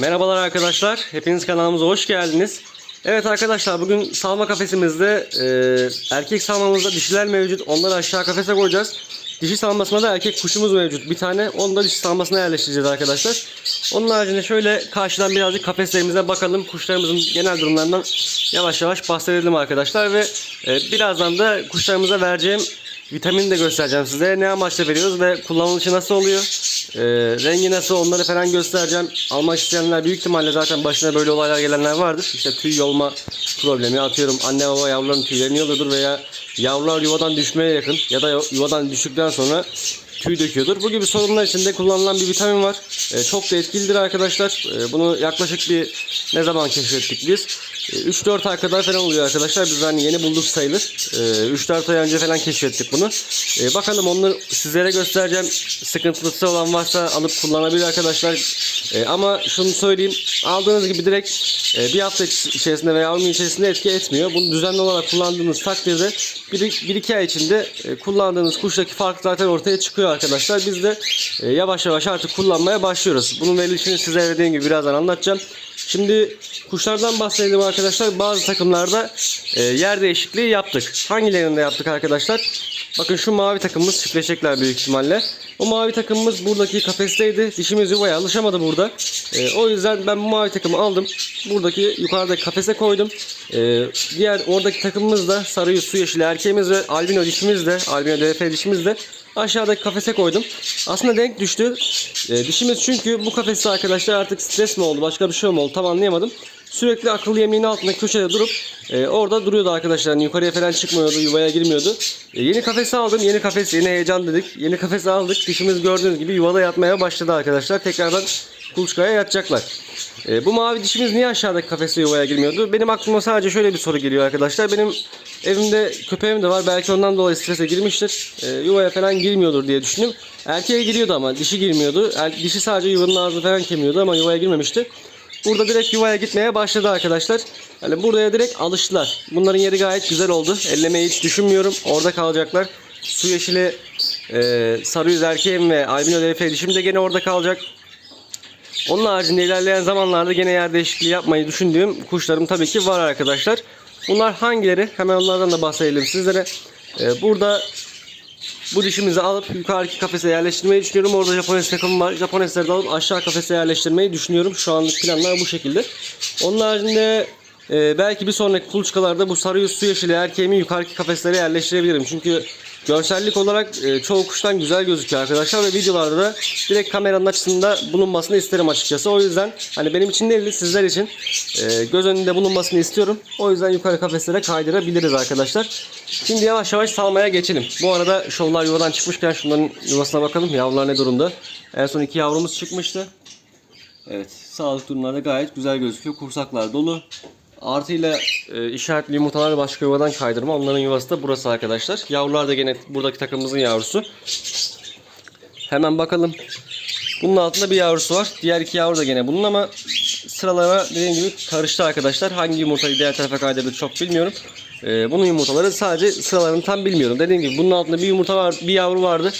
Merhabalar arkadaşlar. Hepiniz kanalımıza hoş geldiniz. Evet arkadaşlar bugün salma kafesimizde e, erkek salmamızda dişiler mevcut. Onları aşağı kafese koyacağız. Dişi salmasında da erkek kuşumuz mevcut. Bir tane onu da dişi salmasına yerleştireceğiz arkadaşlar. Onun haricinde şöyle karşıdan birazcık kafeslerimize bakalım. Kuşlarımızın genel durumlarından yavaş yavaş bahsedelim arkadaşlar. Ve e, birazdan da kuşlarımıza vereceğim vitamini de göstereceğim size. Ne amaçla veriyoruz ve kullanılışı nasıl oluyor? Ee, rengi nasıl onları falan göstereceğim. Almak isteyenler büyük ihtimalle zaten başına böyle olaylar gelenler vardır. İşte tüy yolma problemi atıyorum anne baba yavruların tüylerini yoluyordur veya yavrular yuvadan düşmeye yakın ya da yuvadan düştükten sonra tüy döküyordur. Bu gibi sorunlar için de kullanılan bir vitamin var. Ee, çok da etkilidir arkadaşlar. Ee, bunu yaklaşık bir ne zaman keşfettik biz? Ee, 3-4 ay kadar falan oluyor arkadaşlar. Biz hani yeni bulduk sayılır. Ee, 3-4 ay önce falan keşfettik bunu. Ee, bakalım onu sizlere göstereceğim. Sıkıntılısı olan varsa alıp kullanabilir arkadaşlar. Ee, ama şunu söyleyeyim. Aldığınız gibi direkt e, bir hafta içerisinde veya 10 gün içerisinde etki etmiyor. Bunu düzenli olarak kullandığınız takdirde 1-2 ay içinde e, kullandığınız kuştaki fark zaten ortaya çıkıyor arkadaşlar. Biz de e, yavaş yavaş artık kullanmaya başlıyoruz. Bunun verilişini size dediğim gibi birazdan anlatacağım. Şimdi kuşlardan bahsedelim arkadaşlar. Bazı takımlarda e, yer değişikliği yaptık. Hangilerinde yaptık arkadaşlar? Bakın şu mavi takımımız çiftleşecekler büyük ihtimalle. O mavi takımımız buradaki kafesteydi. Dişimiz yuvaya alışamadı burada. E, o yüzden ben bu mavi takımı aldım. Buradaki yukarıdaki kafese koydum. E, diğer oradaki takımımız da sarı su yeşili erkeğimiz ve albino dişimiz de albino DF dişimiz de aşağıdaki kafese koydum. Aslında denk düştü. E, dişimiz çünkü bu kafeste arkadaşlar artık stres mi oldu başka bir şey mi oldu tam anlayamadım. Sürekli akıllı yemeğin altında köşede durup e, orada duruyordu arkadaşlar. Yukarıya falan çıkmıyordu, yuvaya girmiyordu. E, yeni kafesi aldım. Yeni kafes, yeni heyecan dedik. Yeni kafesi aldık. Dişimiz gördüğünüz gibi yuvada yatmaya başladı arkadaşlar. Tekrardan kuluçkaya yatacaklar. E, bu mavi dişimiz niye aşağıdaki kafeste yuvaya girmiyordu? Benim aklıma sadece şöyle bir soru geliyor arkadaşlar. Benim evimde köpeğim de var. Belki ondan dolayı strese girmiştir. E, yuvaya falan girmiyordur diye düşündüm. Erkeğe giriyordu ama dişi girmiyordu. Er, dişi sadece yuvanın ağzını falan kemiyordu ama yuvaya girmemişti. Burada direkt yuvaya gitmeye başladı arkadaşlar. Yani buraya direkt alıştılar. Bunların yeri gayet güzel oldu. Ellemeyi hiç düşünmüyorum. Orada kalacaklar. Su yeşili e, sarı yüz erkeğim ve albino DF dişim de gene orada kalacak. Onun haricinde ilerleyen zamanlarda gene yer değişikliği yapmayı düşündüğüm kuşlarım tabii ki var arkadaşlar. Bunlar hangileri? Hemen onlardan da bahsedelim sizlere. Ee, burada bu dişimizi alıp yukarıki kafese yerleştirmeyi düşünüyorum. Orada Japones takımım var. Japonesleri de alıp aşağı kafese yerleştirmeyi düşünüyorum. Şu anlık planlar bu şekilde. Onun haricinde e, belki bir sonraki kuluçkalarda bu sarı yüz su yeşili erkeğimi yukarıki kafeslere yerleştirebilirim. Çünkü görsellik olarak e, çoğu kuştan güzel gözüküyor arkadaşlar ve videolarda da direkt kameranın açısında bulunmasını isterim açıkçası. O yüzden hani benim için değil de sizler için e, göz önünde bulunmasını istiyorum. O yüzden yukarı kafeslere kaydırabiliriz arkadaşlar. Şimdi yavaş yavaş salmaya geçelim. Bu arada şovlar yuvadan çıkmışken şunların yuvasına bakalım. Yavrular ne durumda? En son iki yavrumuz çıkmıştı. Evet, sağlık durumları da gayet güzel gözüküyor. Kursaklar dolu. Artıyla e, işaretli yumurtaları başka yuvadan kaydırma. Onların yuvası da burası arkadaşlar. Yavrular da gene buradaki takımımızın yavrusu. Hemen bakalım. Bunun altında bir yavrusu var. Diğer iki yavru da gene bunun ama sıralara dediğim gibi karıştı arkadaşlar. Hangi yumurtayı diğer tarafa kaydırdı çok bilmiyorum. Ee, bunun yumurtaları sadece sıralarını tam bilmiyorum. Dediğim gibi bunun altında bir yumurta var, bir yavru vardı.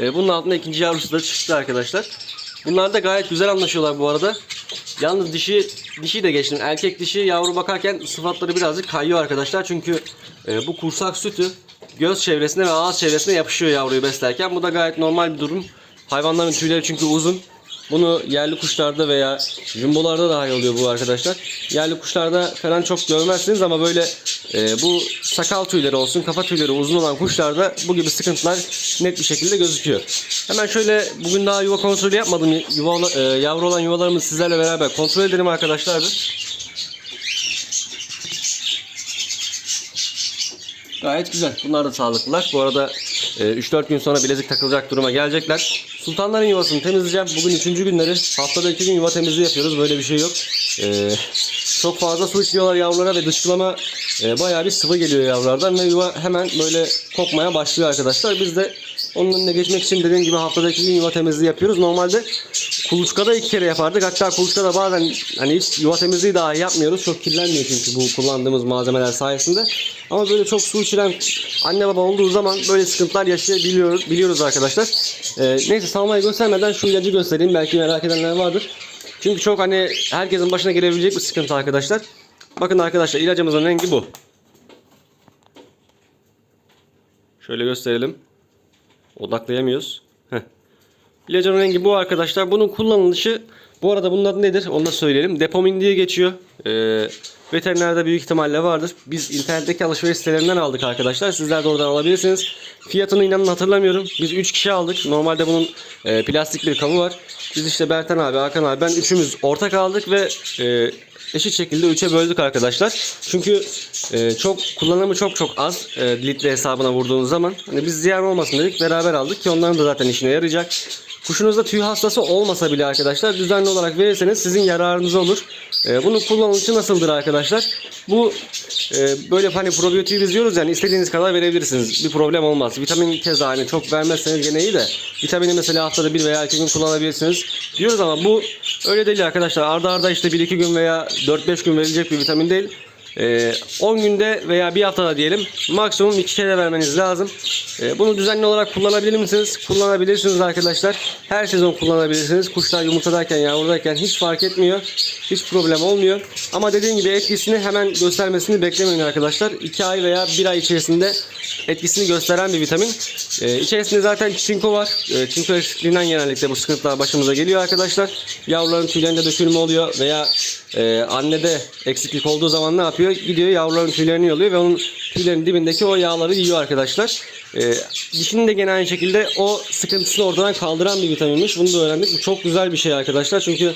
Ee, bunun altında ikinci yavrusu da çıktı arkadaşlar. Bunlar da gayet güzel anlaşıyorlar bu arada. Yalnız dişi dişi de geçtim. Erkek dişi yavru bakarken sıfatları birazcık kayıyor arkadaşlar. Çünkü e, bu kursak sütü göz çevresine ve ağız çevresine yapışıyor yavruyu beslerken. Bu da gayet normal bir durum. Hayvanların tüyleri çünkü uzun. Bunu yerli kuşlarda veya jumbolarda dahi oluyor bu arkadaşlar. Yerli kuşlarda falan çok görmezsiniz ama böyle e, bu sakal tüyleri olsun, kafa tüyleri uzun olan kuşlarda bu gibi sıkıntılar net bir şekilde gözüküyor. Hemen şöyle bugün daha yuva kontrolü yapmadım. Yuva, e, yavru olan yuvalarımızı sizlerle beraber kontrol edelim arkadaşlar. Gayet güzel. Bunlar da sağlıklılar. Bu arada e, 3-4 gün sonra bilezik takılacak duruma gelecekler. Sultanların yuvasını temizleyeceğim. Bugün 3. günleri. Haftada 2 gün yuva temizliği yapıyoruz. Böyle bir şey yok. E, çok fazla su içiyorlar yavrulara ve dışkılama e, bayağı bir sıvı geliyor yavrulardan ve yuva hemen böyle kokmaya başlıyor arkadaşlar. Biz de onun önüne geçmek için dediğim gibi haftada 2 gün yuva temizliği yapıyoruz. Normalde kuluçkada iki kere yapardık. Hatta kuluçkada bazen hani hiç yuva temizliği dahi yapmıyoruz. Çok kirlenmiyor çünkü bu kullandığımız malzemeler sayesinde. Ama böyle çok su içiren anne baba olduğu zaman böyle sıkıntılar yaşayabiliyoruz biliyoruz arkadaşlar. Ee, neyse salmayı göstermeden şu ilacı göstereyim. Belki merak edenler vardır. Çünkü çok hani herkesin başına gelebilecek bir sıkıntı arkadaşlar. Bakın arkadaşlar ilacımızın rengi bu. Şöyle gösterelim. Odaklayamıyoruz. İlacın rengi bu arkadaşlar. Bunun kullanılışı bu arada bunun adı nedir? Onu da söyleyelim. Depomin diye geçiyor. Ee, veterinerde büyük ihtimalle vardır. Biz internetteki alışveriş sitelerinden aldık arkadaşlar. Sizler de oradan alabilirsiniz. Fiyatını inanın hatırlamıyorum. Biz 3 kişi aldık. Normalde bunun e, plastik bir kabı var. Biz işte Bertan abi, Hakan abi, ben üçümüz ortak aldık ve e, eşit şekilde 3'e böldük arkadaşlar. Çünkü e, çok kullanımı çok çok az e, litre hesabına vurduğunuz zaman. Hani biz ziyan olmasın dedik beraber aldık ki onların da zaten işine yarayacak. Kuşunuzda tüy hastası olmasa bile arkadaşlar düzenli olarak verirseniz sizin yararınıza olur. E, bunun kullanılışı nasıldır arkadaşlar? Bu e, böyle hani probiyotiği biz diyoruz yani istediğiniz kadar verebilirsiniz. Bir problem olmaz. Vitamin keza hani çok vermezseniz gene iyi de vitamini mesela haftada bir veya iki gün kullanabilirsiniz diyoruz ama bu öyle değil arkadaşlar. Arda arda işte 1-2 gün veya 4-5 gün verilecek bir vitamin değil. Ee, 10 günde veya bir haftada diyelim maksimum 2 kere vermeniz lazım. Ee, bunu düzenli olarak kullanabilir misiniz? Kullanabilirsiniz arkadaşlar. Her sezon kullanabilirsiniz. Kuşlar yumurtadayken, yavrudayken hiç fark etmiyor. Hiç problem olmuyor. Ama dediğim gibi etkisini hemen göstermesini beklemeyin arkadaşlar. 2 ay veya 1 ay içerisinde etkisini gösteren bir vitamin. Ee, içerisinde zaten çinko var. Ee, çinko eksikliğinden genellikle bu sıkıntılar başımıza geliyor arkadaşlar. Yavruların tüylerinde dökülme oluyor veya e, annede eksiklik olduğu zaman ne yapıyor? Gidiyor yavruların tüylerini yalıyor ve onun tüylerinin dibindeki o yağları yiyor arkadaşlar. E, dişinin de gene aynı şekilde o sıkıntısını ortadan kaldıran bir vitaminmiş. Bunu da öğrendik. Bu çok güzel bir şey arkadaşlar. Çünkü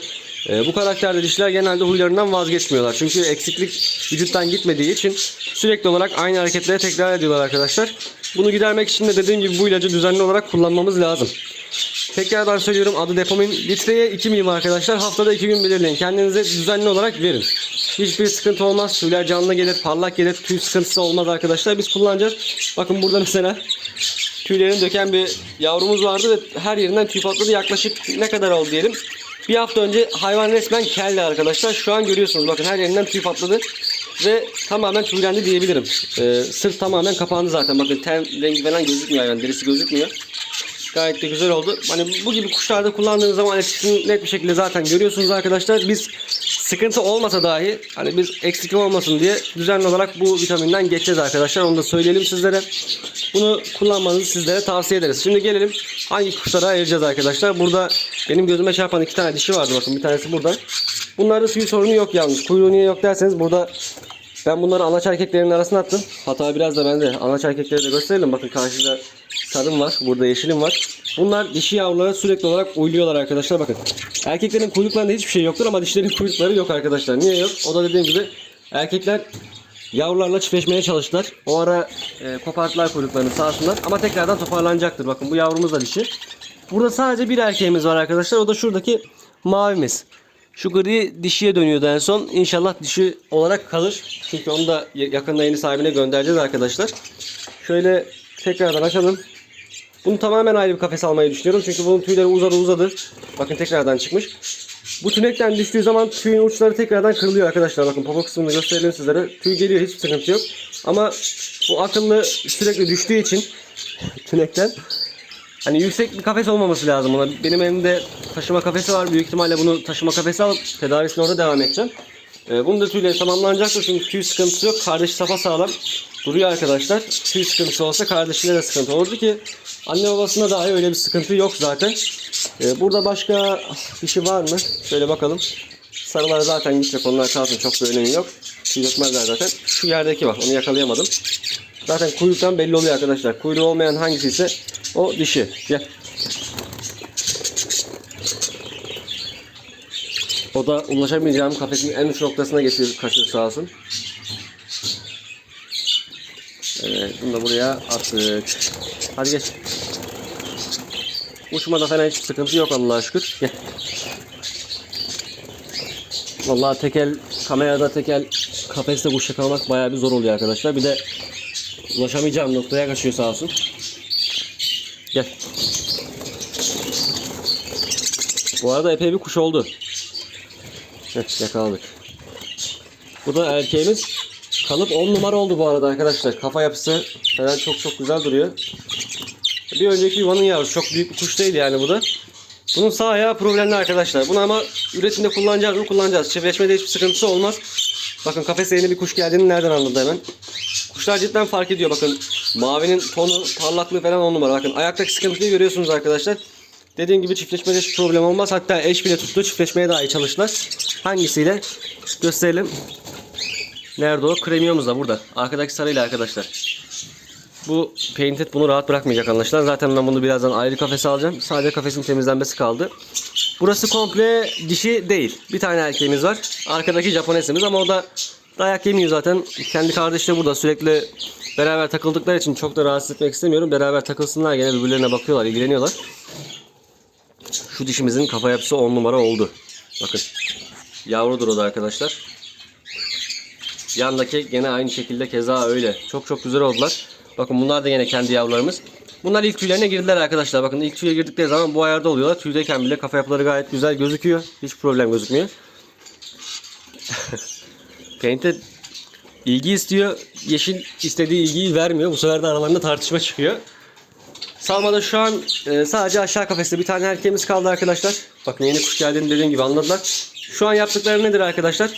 e, bu karakterde dişler genelde huylarından vazgeçmiyorlar. Çünkü eksiklik vücuttan gitmediği için sürekli olarak aynı hareketleri tekrar ediyorlar arkadaşlar. Bunu gidermek için de dediğim gibi bu ilacı düzenli olarak kullanmamız lazım. Tekrardan söylüyorum adı depomin. Litreye 2 milim arkadaşlar. Haftada 2 gün belirleyin. Kendinize düzenli olarak verin. Hiçbir sıkıntı olmaz. Tüyler canlı gelir, parlak gelir. Tüy sıkıntısı olmaz arkadaşlar. Biz kullanacağız. Bakın burada mesela tüylerini döken bir yavrumuz vardı ve her yerinden tüy patladı. Yaklaşık ne kadar oldu diyelim. Bir hafta önce hayvan resmen keldi arkadaşlar. Şu an görüyorsunuz bakın her yerinden tüy patladı. Ve tamamen tüylendi diyebilirim. Ee, sırt tamamen kapandı zaten. Bakın ten rengi falan gözükmüyor hayvan. Derisi gözükmüyor. Gayet de güzel oldu. Hani bu gibi kuşlarda kullandığınız zaman etkisini net bir şekilde zaten görüyorsunuz arkadaşlar. Biz sıkıntı olmasa dahi hani biz eksiklik olmasın diye düzenli olarak bu vitaminden geçeceğiz arkadaşlar. Onu da söyleyelim sizlere. Bunu kullanmanızı sizlere tavsiye ederiz. Şimdi gelelim hangi kuşlara ayıracağız arkadaşlar. Burada benim gözüme çarpan iki tane dişi vardı bakın bir tanesi burada. Bunlarda tüy sorunu yok yalnız. Kuyruğu niye yok derseniz burada ben bunları anaç erkeklerin arasına attım. Hatta biraz da ben de anaç erkekleri de gösterelim. Bakın karşıda sarım var. Burada yeşilim var. Bunlar dişi yavrulara sürekli olarak uyluyorlar arkadaşlar. Bakın. Erkeklerin kuyruklarında hiçbir şey yoktur ama dişlerin kuyrukları yok arkadaşlar. Niye yok? O da dediğim gibi erkekler yavrularla çiftleşmeye çalıştılar. O ara e, koparttılar kuyruklarını sağ olsunlar. Ama tekrardan toparlanacaktır. Bakın bu yavrumuz da dişi. Burada sadece bir erkeğimiz var arkadaşlar. O da şuradaki mavimiz. Şu gri dişiye dönüyordu en son. İnşallah dişi olarak kalır. Çünkü onu da yakında yeni sahibine göndereceğiz arkadaşlar. Şöyle tekrardan açalım. Bunu tamamen ayrı bir kafes almayı düşünüyorum. Çünkü bunun tüyleri uzadı uzadı. Bakın tekrardan çıkmış. Bu tünekten düştüğü zaman tüyün uçları tekrardan kırılıyor arkadaşlar. Bakın popo kısmını gösterelim sizlere. Tüy geliyor hiçbir sıkıntı yok. Ama bu akıllı sürekli düştüğü için tünekten Hani yüksek bir kafes olmaması lazım ona. Benim elimde taşıma kafesi var. Büyük ihtimalle bunu taşıma kafesi alıp tedavisine orada devam edeceğim. Ee, bunun da tüyleri tamamlanacaktır çünkü tüy sıkıntısı yok. Kardeşi safa sağlam duruyor arkadaşlar. Tüy sıkıntısı olsa kardeşine de sıkıntı olurdu ki anne babasında dahi öyle bir sıkıntı yok zaten. Ee, burada başka bir şey var mı? Şöyle bakalım. Sarılar zaten gidecek onlar kalsın çok bir önemi yok. Tüy dökmezler zaten. Şu yerdeki var onu yakalayamadım. Zaten kuyruktan belli oluyor arkadaşlar. Kuyruğu olmayan hangisi ise o dişi. Gel. O da ulaşamayacağım kafesin en uç noktasına geçiyor kaçıyor sağ olsun. Evet bunu da buraya attık. Hadi geç. Uçmada falan hiçbir sıkıntı yok Allah'a şükür. Gel. Vallahi tekel kamerada tekel kafeste kuş yakalamak bayağı bir zor oluyor arkadaşlar. Bir de ulaşamayacağım noktaya kaçıyor sağ olsun. Gel. Bu arada epey bir kuş oldu. Heh, yakaladık. Bu da erkeğimiz. Kalıp 10 numara oldu bu arada arkadaşlar. Kafa yapısı falan çok çok güzel duruyor. Bir önceki yuvanın yavrusu. Çok büyük bir kuş değil yani bu da. Bunun sağ ayağı problemli arkadaşlar. Bunu ama üretimde kullanacağız mı kullanacağız. Çiftleşmede hiçbir sıkıntısı olmaz. Bakın kafese yeni bir kuş geldiğini nereden anladı hemen. Kuşlar cidden fark ediyor bakın. Mavinin tonu, parlaklığı falan on numara. Bakın ayaktaki sıkıntıyı görüyorsunuz arkadaşlar. Dediğim gibi çiftleşmede hiç problem olmaz. Hatta eş bile tuttu. Çiftleşmeye daha iyi çalıştılar. Hangisiyle? Gösterelim. Nerede o? Kremiyomuz da burada. Arkadaki sarıyla arkadaşlar. Bu Painted bunu rahat bırakmayacak anlaşılan. Zaten ben bunu birazdan ayrı kafese alacağım. Sadece kafesin temizlenmesi kaldı. Burası komple dişi değil. Bir tane erkeğimiz var. Arkadaki Japonesimiz ama o da dayak yemiyor zaten. Kendi kardeşi de burada sürekli beraber takıldıkları için çok da rahatsız etmek istemiyorum. Beraber takılsınlar gene birbirlerine bakıyorlar, ilgileniyorlar. Şu dişimizin kafa yapısı 10 numara oldu. Bakın. Yavrudur o da arkadaşlar. Yandaki gene aynı şekilde keza öyle. Çok çok güzel oldular. Bakın bunlar da yine kendi yavrularımız. Bunlar ilk tüylerine girdiler arkadaşlar. Bakın ilk tüye girdikleri zaman bu ayarda oluyorlar. Tüydeyken bile kafa yapıları gayet güzel gözüküyor. Hiç problem gözükmüyor. Paint'e ilgi istiyor. Yeşil istediği ilgiyi vermiyor. Bu sefer de aralarında tartışma çıkıyor. Salmada şu an e, sadece aşağı kafeste bir tane erkeğimiz kaldı arkadaşlar. Bakın yeni kuş geldiğini dediğim gibi anladılar. Şu an yaptıkları nedir arkadaşlar?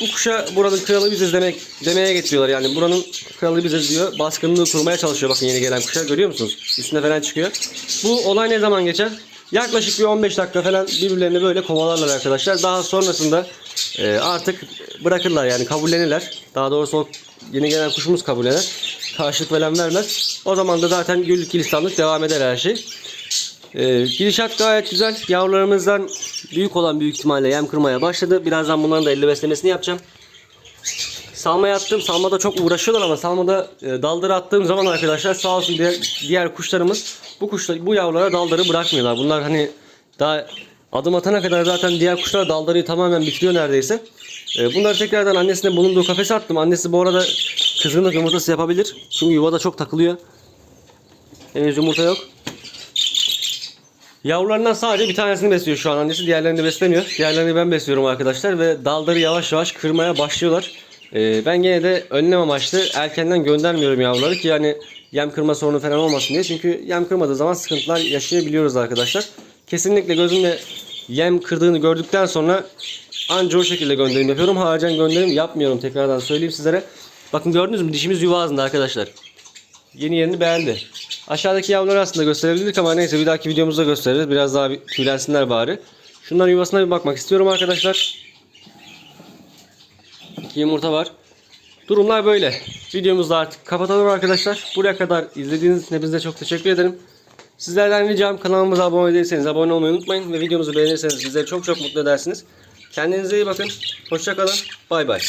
Bu kuşa buranın kralı biziz demek demeye getiriyorlar yani. Buranın kralı biziz diyor. Baskınlığı kurmaya çalışıyor bakın yeni gelen kuşa. Görüyor musunuz? Üstüne falan çıkıyor. Bu olay ne zaman geçer? Yaklaşık bir 15 dakika falan birbirlerini böyle kovalarlar arkadaşlar. Daha sonrasında e, artık bırakırlar yani kabullenirler. Daha doğrusu o yeni gelen kuşumuz kabullenir. Karşılık falan vermez. O zaman da zaten güllük gülistanlık devam eder her şey. Ee, gidişat gayet güzel. Yavrularımızdan büyük olan büyük ihtimalle yem kırmaya başladı. Birazdan bunların da 50 beslemesini yapacağım. Salmaya attım. Salmada çok uğraşıyorlar ama salmada e, daldırı attığım zaman arkadaşlar sağ olsun diğer, diğer kuşlarımız bu kuşlar bu yavrulara daldırı bırakmıyorlar. Bunlar hani daha adım atana kadar zaten diğer kuşlar daldırıyı tamamen bitiriyor neredeyse. E, bunları tekrardan annesine bulunduğu kafese attım. Annesi bu arada kızgınlık yumurtası yapabilir. Çünkü yuvada çok takılıyor. Henüz yumurta yok. Yavrularından sadece bir tanesini besliyor şu an annesi. Diğerlerini beslemiyor. Diğerlerini ben besliyorum arkadaşlar ve dalları yavaş yavaş kırmaya başlıyorlar. Ee, ben gene de önlem amaçlı erkenden göndermiyorum yavruları ki yani yem kırma sorunu falan olmasın diye. Çünkü yem kırmadığı zaman sıkıntılar yaşayabiliyoruz arkadaşlar. Kesinlikle gözümle yem kırdığını gördükten sonra anca o şekilde gönderim yapıyorum. Haricen gönderim yapmıyorum tekrardan söyleyeyim sizlere. Bakın gördünüz mü dişimiz yuva ağzında arkadaşlar. Yeni yerini beğendi. Aşağıdaki yavruları aslında gösterebilirdik ama neyse bir dahaki videomuzda gösteririz. Biraz daha tüylensinler bari. Şunların yuvasına bir bakmak istiyorum arkadaşlar. İki yumurta var. Durumlar böyle. Videomuzu artık kapatalım arkadaşlar. Buraya kadar izlediğiniz için hepinize çok teşekkür ederim. Sizlerden ricam kanalımıza abone değilseniz abone olmayı unutmayın. Ve videomuzu beğenirseniz bizleri çok çok mutlu edersiniz. Kendinize iyi bakın. Hoşçakalın. Bay bay.